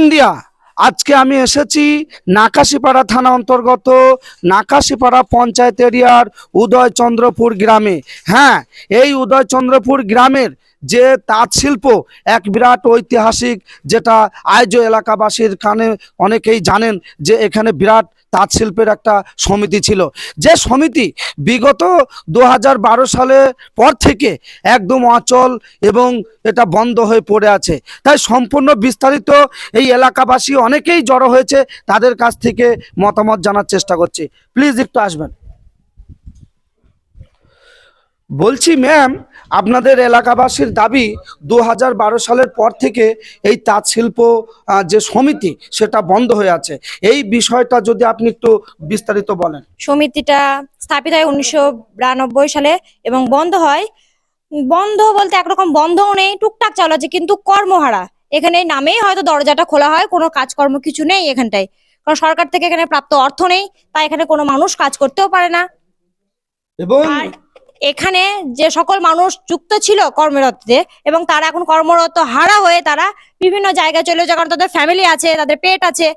India. আজকে আমি এসেছি নাকাশিপাড়া থানা অন্তর্গত নাকাশিপাড়া পঞ্চায়েত এরিয়ার উদয়চন্দ্রপুর গ্রামে। হ্যাঁ এই উদয়চন্দ্রপুর গ্রামের যে তাঁত শিল্প এক বিরাট ঐতিহাসিক যেটা আয়োজ এলাকাবাসীর কানে অনেকেই জানেন যে এখানে বিরাট তাঁত শিল্পের একটা সমিতি ছিল। যে সমিতি বিগত দু সালে পর থেকে একদম অচল এবং এটা বন্ধ হয়ে পড়ে আছে। তাই সম্পূর্ণ বিস্তারিত এই এলাকাবাসী অনেকেই জড়ো হয়েছে, তাদের কাছ থেকে মতামত জানার চেষ্টা করছি। প্লিজ একটু আসবেন। বলছি ম্যাম আপনাদের এলাকাবাসীর দাবি দু হাজার বারো সালের পর থেকে এই তাঁত শিল্প যে সমিতি সেটা বন্ধ হয়ে আছে। এই বিষয়টা যদি আপনি একটু বিস্তারিত বলেন। সমিতিটা স্থাপিত হয় উনিশশো বিরানব্বই সালে এবং বন্ধ হয়। বন্ধ বলতে একরকম বন্ধও নেই টুকটাক চালু আছে কিন্তু কর্মহারা। এখানে নামেই হয়তো দরজাটা খোলা হয় কোনো কাজকর্ম কিছু নেই এখানটায়। কারণ সরকার থেকে এখানে প্রাপ্ত অর্থ নেই তাই এখানে কোনো মানুষ কাজ করতেও পারে না। এবং এখানে যে সকল মানুষ যুক্ত ছিল কর্মরততে এবং তারা এখন কর্মরত হারা হয়ে তারা বিভিন্ন জায়গায় চলে যায় কারণ তাদের ফ্যামিলি আছে, তাদের পেট আছে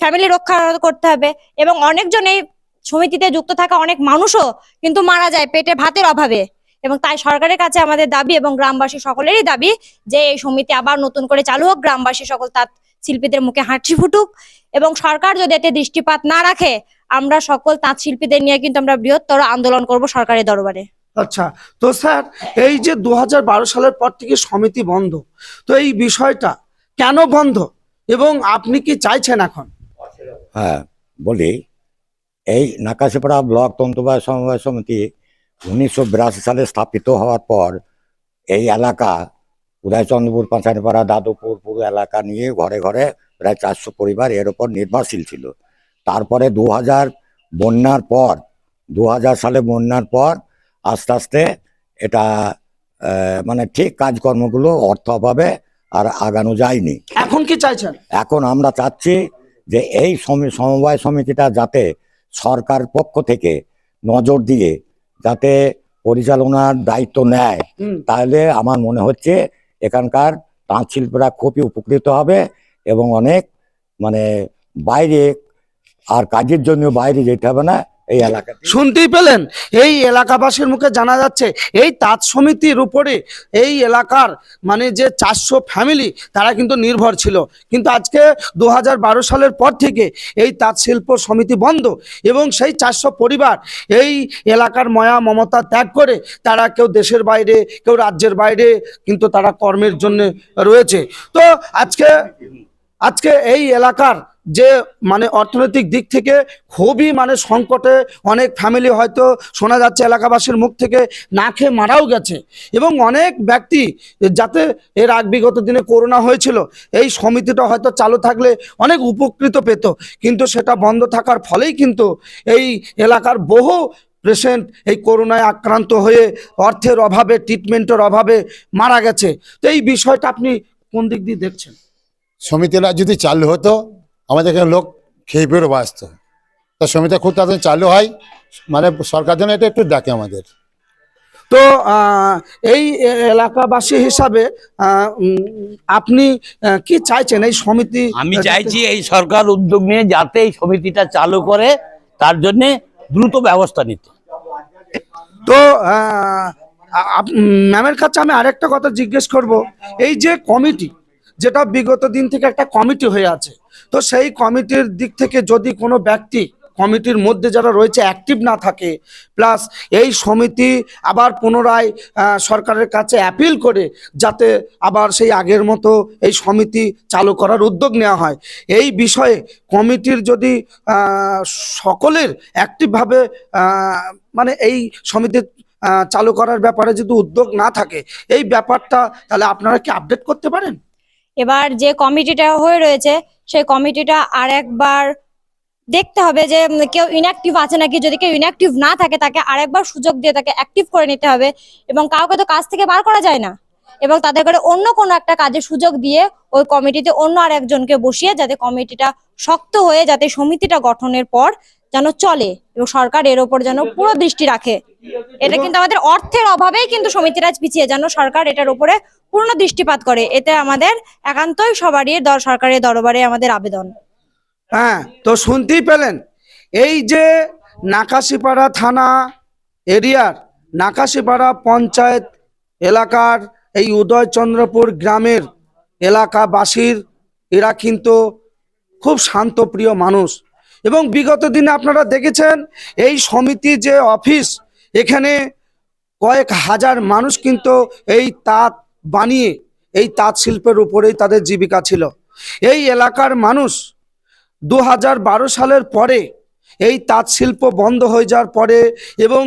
ফ্যামিলি রক্ষা করতে হবে এবং অনেকজন এই সমিতিতে যুক্ত থাকা অনেক মানুষও কিন্তু মারা যায় পেটে ভাতের অভাবে এবং তাই সরকারের কাছে আমাদের দাবি এবং গ্রামবাসী সকলেরই দাবি যে এই সমিতি আবার নতুন করে চালু হোক, গ্রামবাসী সকল তাঁত শিল্পীদের মুখে হাঁচি ফুটুক এবং সরকার যদি এতে দৃষ্টিপাত না রাখে, আমরা সকল তাঁত শিল্পীদের নিয়ে কিন্তু আমরা বৃহত্তর আন্দোলন করব সরকারের দরবারে। আচ্ছা তো স্যার, এই যে দু হাজার বারো সালের পর থেকে সমিতি বন্ধ, তো এই বিষয়টা কেন বন্ধ এবং আপনি কি চাইছেন এখন? হ্যাঁ বলি, এই নাকাশিপাড়া ব্লক তন্তুবায় সমবায় সমিতি উনিশশো বিরাশি সালে স্থাপিত হওয়ার পর এই এলাকা উদয়চন্দ্রপুর পাঁচানিপাড়া দাদুপুর, পুরো এলাকা নিয়ে ঘরে ঘরে প্রায় চারশো পরিবার এর ওপর নির্ভরশীল ছিল। তারপরে দু হাজার বন্যার পর দু হাজার সালে বন্যার পর আস্তে আস্তে এটা মানে ঠিক কাজকর্মগুলো অর্থ অভাবে আর আগানো যায়নি। এখন কি চাইছেন? এখন আমরা চাচ্ছি যে এই সমি- সমবায় সমিতিটা যাতে সরকার পক্ষ থেকে নজর দিয়ে যাতে পরিচালনার দায়িত্ব নেয়। তাহলে আমার মনে হচ্ছে এখানকার তাঁত শিল্পীরা খুবই উপকৃত হবে এবং অনেক মানে বাইরে আর কাজের জন্য বাইরে যেতে হবে না। এই এলাকাতে শুনতেই পেলেন? এই এলাকাবাসীর মুখে জানা যাচ্ছে, এই তাঁত সমিতির উপরে এই এলাকার মানে যে চারশো ফ্যামিলি তারা কিন্তু নির্ভর ছিল। কিন্তু আজকে দু হাজার বারো সালের পর থেকে এই তাঁত শিল্প সমিতি বন্ধ এবং সেই চারশো পরিবার এই এলাকার ময়া মমতা ত্যাগ করে তারা কেউ দেশের বাইরে, কেউ রাজ্যের বাইরে, কিন্তু তারা কর্মের জন্য রয়েছে। তো আজকে আজকে এই এলাকার যে মানে অর্থনৈতিক দিক থেকে খুবই মানে সংকটে অনেক ফ্যামিলি হয়তো শোনা যাচ্ছে এলাকাবাসীর মুখ থেকে না খেয়ে মারাও গেছে। এবং অনেক ব্যক্তি যাতে এর আগ বিগত দিনে করোনা হয়েছিল, এই সমিতিটা হয়তো চালু থাকলে অনেক উপকৃত পেত। কিন্তু সেটা বন্ধ থাকার ফলেই কিন্তু এই এলাকার বহু পেশেন্ট এই করোনায় আক্রান্ত হয়ে অর্থের অভাবে ট্রিটমেন্টের অভাবে মারা গেছে। তো এই বিষয়টা আপনি কোন দিক দিয়ে দেখছেন? সমিতিটা যদি চালু হতো আমাদের এখানে লোক খেয়ে পেয়েও বাঁচত। তো সমিতি খুব তাড়াতাড়ি চালু হয় মানে সরকার যেন এটা একটু ডাকে আমাদের। তো এই এলাকাবাসী হিসাবে আপনি কি চাইছেন এই সমিতি? আমি চাইছি এই সরকার উদ্যোগ নিয়ে যাতে এই সমিতিটা চালু করে তার জন্য দ্রুত ব্যবস্থা নিতে। তো ম্যামের কাছে আমি আরেকটা কথা জিজ্ঞেস করব। এই যে কমিটি যেটা বিগত দিন থেকে একটা কমিটি হয়ে আছে। তো সেই কমিটির দিক থেকে যদি কোনো ব্যক্তি কমিটির মধ্যে যারা রয়েছে অ্যাক্টিভ না থাকে প্লাস এই সমিতি আবার পুনরায় সরকারের কাছে অ্যাপিল করে যাতে আবার সেই আগের মতো এই সমিতি চালু করার উদ্যোগ নেওয়া হয়। এই বিষয়ে কমিটির যদি সকলের অ্যাক্টিভভাবে মানে এই সমিতি চালু করার ব্যাপারে যদি উদ্যোগ না থাকে, এই ব্যাপারটা তাহলে আপনারা কি আপডেট করতে পারেন? এবার যে কমিটিটা হয়ে রয়েছে, সেই কমিটিটা আর একবার দেখতে হবে যে কেউ ইনঅ্যাক্টিভ আছে নাকি। যদি কেউ ইনঅ্যাক্টিভ না থাকে, তাকে আরেকবার সুযোগ দিয়ে তাকে অ্যাক্টিভ করে নিতে হবে এবং কাউকে তো কাজ থেকে বার করা যায় না। এবং তাদের করে অন্য কোনো একটা কাজের সুযোগ দিয়ে ওই কমিটিতে অন্য আর একজনকে বসিয়ে যাতে কমিটিটা শক্ত হয়ে যাতে সমিতিটা গঠনের পর যেন চলে এবং সরকার এর ওপর যেন পুরো দৃষ্টি রাখে। এটা কিন্তু আমাদের অর্থের অভাবেই কিন্তু সমিতিরা পিছিয়ে যেন সরকার এটার উপরে পূর্ণ দৃষ্টিপাত করে। এতে আমাদের একান্তই সবারই দর সরকারের দরবারে আমাদের আবেদন। হ্যাঁ তো শুনতেই পেলেন? এই যে নাকাশিপাড়া থানা এরিয়ার নাকাশিপাড়া পঞ্চায়েত এলাকার এই উদয়চন্দ্রপুর গ্রামের এলাকাবাসীর এরা কিন্তু খুব শান্তপ্রিয় মানুষ। এবং বিগত দিনে আপনারা দেখেছেন, এই সমিতি যে অফিস, এখানে কয়েক হাজার মানুষ কিন্তু এই তাঁত বানিয়ে, এই তাঁত শিল্পের উপরেই তাদের জীবিকা ছিল। এই এলাকার মানুষ দু হাজার বারো সালের পরে এই তাঁত শিল্প বন্ধ হয়ে যাওয়ার পরে এবং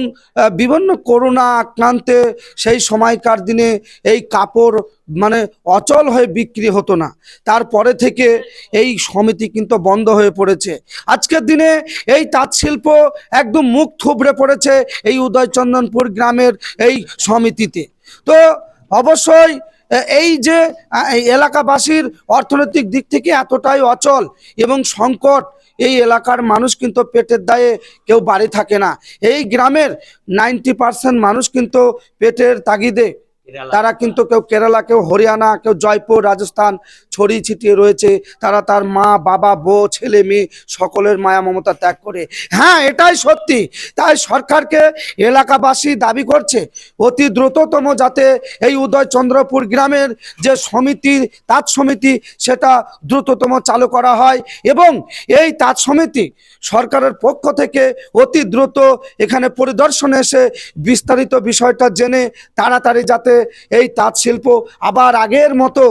বিভিন্ন করোনা আক্রান্তে সেই সময়কার দিনে এই কাপড় মানে অচল হয়ে বিক্রি হতো না। তারপরে থেকে এই সমিতি কিন্তু বন্ধ হয়ে পড়েছে। আজকের দিনে এই তাঁত শিল্প একদম মুখ থুবড়ে পড়েছে এই উদয়চন্দনপুর গ্রামের এই সমিতিতে। তো অবশ্যই এই যে এলাকাবাসীর অর্থনৈতিক দিক থেকে এতটাই অচল এবং সংকট এই এলাকার মানুষ কিন্তু পেটের দায়ে কেউ বাড়ি থাকে না। এই গ্রামের নাইনটি পার্সেন্ট মানুষ কিন্তু পেটের তাগিদে। তারা কিন্তু কেউ কেরালা, কেউ হরিয়ানা, কেউ জয়পুর, রাজস্থান ছড়িয়ে ছিটিয়ে রয়েছে। তারা তার মা, বাবা, বউ, ছেলে, মেয়ে সকলের মায়া, মমতা ত্যাগ করে। হ্যাঁ এটাই সত্যি। তাই সরকারকে এলাকাবাসী দাবি করছে, অতি দ্রুততম যাতে এই উদয়চন্দ্রপুর গ্রামের যে সমিতি, তাঁত সমিতি, সেটা দ্রুততম চালু করা হয় এবং এই তাঁত সমিতি সরকারের পক্ষ থেকে অতি দ্রুত এখানে পরিদর্শনে এসে বিস্তারিত বিষয়টা জেনে তাড়াতাড়ি যাতে এই তাঁত শিল্প আবার আগের মতো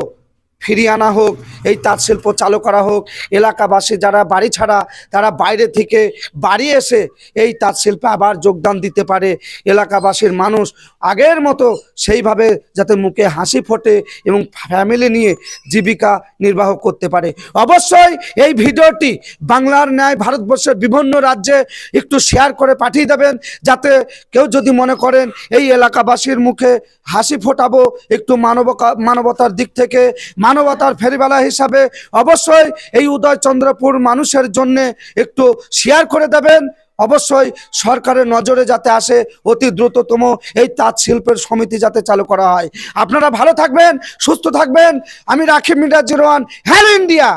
ফিরিয়ে আনা হোক, এই তাঁত শিল্প চালু করা হোক, এলাকাবাসী যারা বাড়ি ছাড়া, তারা বাইরে থেকে বাড়ি এসে এই তাঁত শিল্পে আবার যোগদান দিতে পারে। এলাকাবাসীর মানুষ আগের মতো সেইভাবে যাতে মুখে হাসি ফোটে এবং ফ্যামিলি নিয়ে জীবিকা নির্বাহ করতে পারে। অবশ্যই এই ভিডিওটি বাংলার ন্যায় ভারতবর্ষের বিভিন্ন রাজ্যে একটু শেয়ার করে পাঠিয়ে দেবেন, যাতে কেউ যদি মনে করেন এই এলাকাবাসীর মুখে হাসি ফোটাবো, একটু মানবকা, মানবতার দিক থেকে মানবতার ফেরিবেলা হিসাবে অবশ্যই এই উদয়চন্দ্রপুর মানুষের জন্য একটু শেয়ার করে দেবেন। অবশ্যই সরকারের নজরে যাতে আসে অতি দ্রুততম এই তাঁত শিল্পের সমিতি যাতে চালু করা হয়। আপনারা ভালো থাকবেন, সুস্থ থাকবেন। আমি Rakhi media zero one hello India.